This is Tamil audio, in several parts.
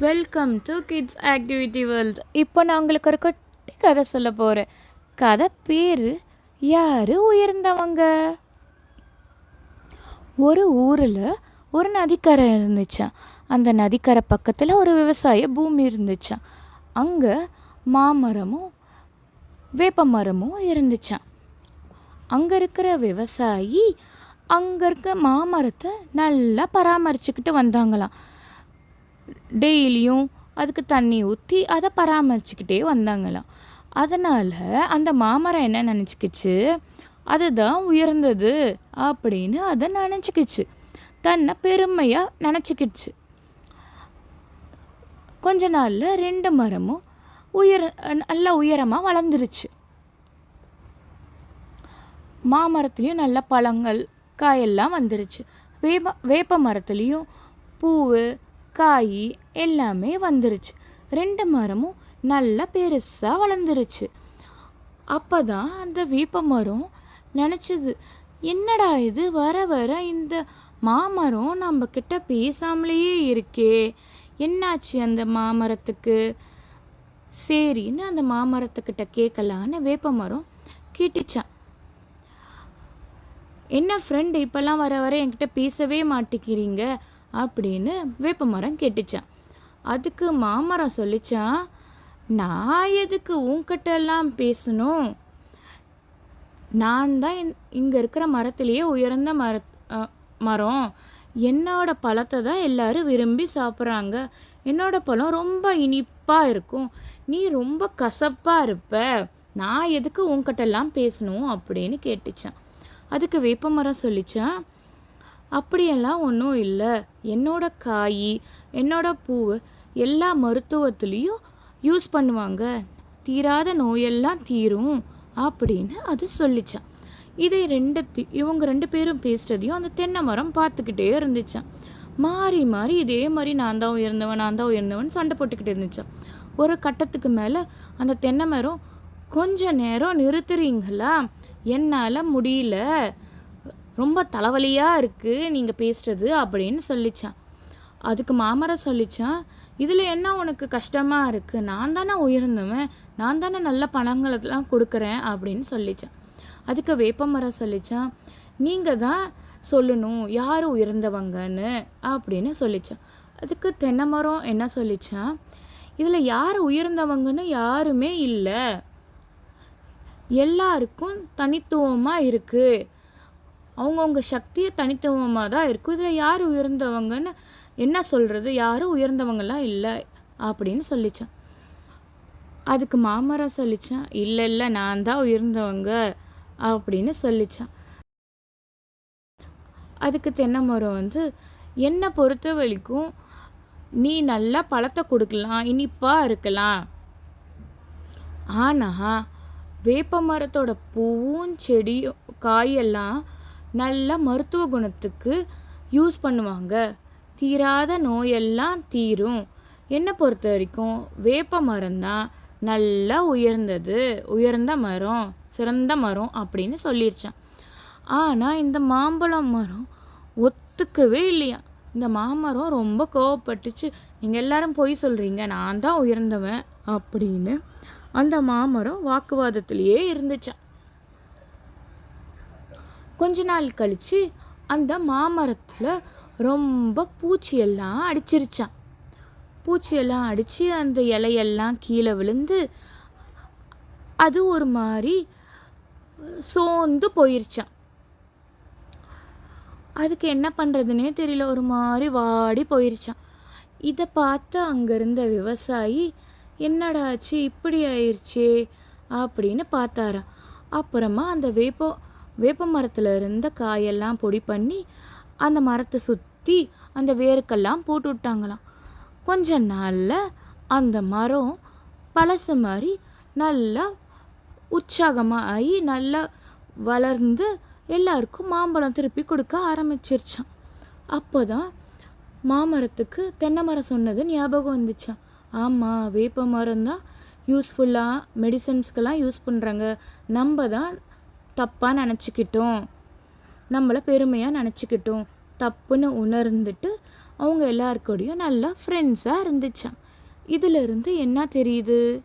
Welcome to kids activity world இப்போ நான் உங்களுக்கு ஒரு குட்டி கதை சொல்ல போகிறேன் கதை பேர் யார் உயர்ந்தவங்க? ஒரு ஊரில் ஒரு நதிக்கரை இருந்துச்சான் அந்த நதிக்கரை பக்கத்தில் ஒரு விவசாய பூமி இருந்துச்சான் அங்கே மாமரமும் வேப்ப மரமும் இருந்துச்சான் அங்கே இருக்கிற விவசாயி அங்கே இருக்க மாமரத்தை நல்லா பராமரிச்சுக்கிட்டு வந்தாங்களாம். டெய்லியும் அதுக்கு தண்ணி ஊற்றி அதை பராமரிச்சுக்கிட்டே வந்தாங்களாம் அதனால் அந்த மாமரம் என்ன நினச்சிக்கிச்சு? அதுதான் உயர்ந்தது அப்படின்னு அதை நினச்சிக்கிச்சு. தன்னை பெருமையாக நினச்சிக்கிச்சு. கொஞ்ச நாளில் ரெண்டு மரமும் உயர் நல்ல உயரமாக வளர்ந்துருச்சு. மாமரத்துலேயும் நல்ல பழங்கள் காயெல்லாம் வந்துருச்சு. வேப்ப வேப்ப மரத்துலேயும் பூவு காய் எல்லாமே வந்துருச்சு. ரெண்டு மரமும் நல்லா பெருசாக வளர்ந்துருச்சு. அப்போ தான் அந்த வேப்ப மரம் நினச்சிது என்னடா இது? வர வர இந்த மாமரம் நம்ம கிட்ட பேசாமலேயே இருக்கே. என்னாச்சு அந்த மாமரத்துக்கு? சரின்னு அந்த மாமரத்துக்கிட்ட கேட்கலான்னு வேப்ப மரம் கேட்டுச்சான் என்ன ஃப்ரெண்டு இப்போல்லாம் வர வர என்கிட்ட பேசவே மாட்டேங்கிறீங்க. அப்படின்னு வேப்ப மரம் கேட்டுச்சான் அதுக்கு மாமரம் சொல்லிச்சான் நான் எதுக்கு உங்ககிட்டெல்லாம் பேசணும்? நான் தான் இங்கே இருக்கிற மரத்துலேயே உயர்ந்த மர மரம். என்னோட பழத்தை தான் எல்லாரும் விரும்பி சாப்பிட்றாங்க. என்னோட பழம் ரொம்ப இனிப்பாக இருக்கும். நீ ரொம்ப கசப்பாக இருப்ப. நான் எதுக்கு உங்ககிட்டெல்லாம் பேசணும்? அப்படின்னு கேட்டுச்சான். அதுக்கு வேப்பமரம் சொல்லிச்சான் அப்படியெல்லாம் ஒன்றும் இல்லை. என்னோட காய் என்னோட பூவு எல்லா மருத்துவத்துலேயும் யூஸ் பண்ணுவாங்க. தீராத நோயெல்லாம் தீரும் அப்படின்னு அது சொல்லிச்சான். இதை ரெண்டு தி- இவங்க ரெண்டு பேரும் பேசுறதையும் அந்த தென்னை மரம் பார்த்துக்கிட்டே இருந்துச்சான். மாறி மாறி இதே மாதிரி நான் தான் உயர்ந்தவன் நான் தான் உயர்ந்தவன் சண்டை போட்டுக்கிட்டு இருந்துச்சான். ஒரு கட்டத்துக்கு மேலே அந்த தென்னை மரம் கொஞ்ச நேரம் நிறுத்துறீங்களா? என்னால் முடியல. ரொம்ப தலைவலியாக இருக்குது நீங்கள் பேசுகிறது அப்படின்னு சொல்லிச்சான். அதுக்கு மாமரம் சொல்லிச்சான் இதில் என்ன உனக்கு கஷ்டமாக இருக்குது நான் தானே உயர்ந்தவன் நான் தானே நல்ல பணங்களெல்லாம் கொடுக்குறேன் அப்படின்னு சொல்லித்தான் அதுக்கு வேப்பமரம் சொல்லிச்சான் நீங்கள் தான் சொல்லணும் யார் உயர்ந்தவங்கன்னு அப்படின்னு சொல்லிச்சான். அதுக்கு தென்னை மரம் என்ன சொல்லிச்சான் இதில் யார் உயர்ந்தவங்கன்னு யாருமே இல்லை. எல்லாருக்கும் தனித்துவமாக இருக்குது அவங்கவுங்க சக்தியை தனித்துவமாக தான் இருக்கும் இதில் யார் உயர்ந்தவங்கன்னு என்ன சொல்கிறது யாரும் உயர்ந்தவங்கலாம் இல்லை அப்படின்னு சொல்லிச்சான். அதுக்கு மாமரம் சொல்லிச்சான் இல்லை இல்லை நான் தான் உயர்ந்தவங்க அப்படின்னு சொல்லித்தான் அதுக்கு தென்னை மரம் வந்து என்னை பொறுத்த வரைக்கும் நீ நல்லா பழத்தை கொடுக்கலாம் இனிப்பாக இருக்கலாம். ஆனால் வேப்ப மரத்தோட பூவும் செடியும் காயெல்லாம் நல்ல மருத்துவ குணத்துக்கு யூஸ் பண்ணுவாங்க. தீராத நோயெல்லாம் தீரும். என்னை பொறுத்த வரைக்கும் வேப்ப மரம் தான் நல்லா உயர்ந்தது. உயர்ந்த மரம் சிறந்த மரம் அப்படின்னு சொல்லிருச்சான் ஆனால் இந்த மாம்பழம் மரம் ஒத்துக்கவே இல்லையா? இந்த மாமரம் ரொம்ப கோவப்பட்டுச்சு. நீங்கள் எல்லாரும் பொய் சொல்கிறீங்க நான் தான் உயர்ந்தவன் அப்படின்னு அந்த மாமரம் வாக்குவாதத்திலேயே இருந்துச்சான் கொஞ்ச நாள் கழிச்சு அந்த மாமரத்தில் ரொம்ப பூச்சியெல்லாம் அடிச்சிருச்சான் பூச்சியெல்லாம் அடித்து அந்த இலையெல்லாம் கீழே விழுந்து அது ஒரு மாதிரி சோர்ந்து போயிருச்சான் அதுக்கு என்ன பண்ணுறதுனே தெரியல ஒரு மாதிரி வாடி போயிருச்சான் இதை பார்த்து அங்கே இருந்த விவசாயி என்னடா ஆச்சு இப்படி ஆயிடுச்சே அப்படின்னு பார்த்தாராம். அப்புறமா அந்த வேப்போ வேப்ப மரத்தில் இருந்த காயெல்லாம் பொடி பண்ணி அந்த மரத்தை சுற்றி அந்த வேருக்கெல்லாம் போட்டு விட்டாங்களாம். கொஞ்ச நாளில் அந்த மரம் பழசு மாதிரி நல்லா உற்சாகமாக ஆகி நல்லா வளர்ந்து எல்லாருக்கும் மாம்பழம் திருப்பி கொடுக்க ஆரம்பிச்சிருச்சான் அப்போ தான் மாமரத்துக்கு தென்னை மரம் சொன்னது ஞாபகம் வந்துச்சான் ஆமாம் வேப்ப மரம் தான் யூஸ்ஃபுல்லாக மெடிசன்ஸ்க்கெல்லாம் யூஸ் பண்ணுறாங்க நம்ம தான் தப்பாக நினச்சிக்கிட்டோம். நம்மளை பெருமையாக நினச்சிக்கிட்டோம். தப்புன்னு உணர்ந்துட்டு அவங்க எல்லாருக்கூடையும் நல்லா ஃப்ரெண்ட்ஸாக இருந்துச்சான் இதிலிருந்து என்ன தெரியுது?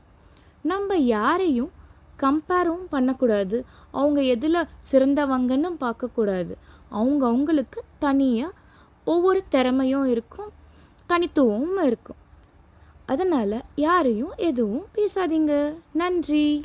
நம்ம யாரையும் கம்பேரும் பண்ணக்கூடாது. அவங்க எதில் சிறந்தவங்கன்னு பார்க்கக்கூடாது. அவங்க அவங்களுக்கு தனியாக ஒவ்வொரு திறமையும் இருக்கும் தனித்துவமும் இருக்கும். அதனால் யாரையும் எதுவும் பேசாதீங்க. நன்றி.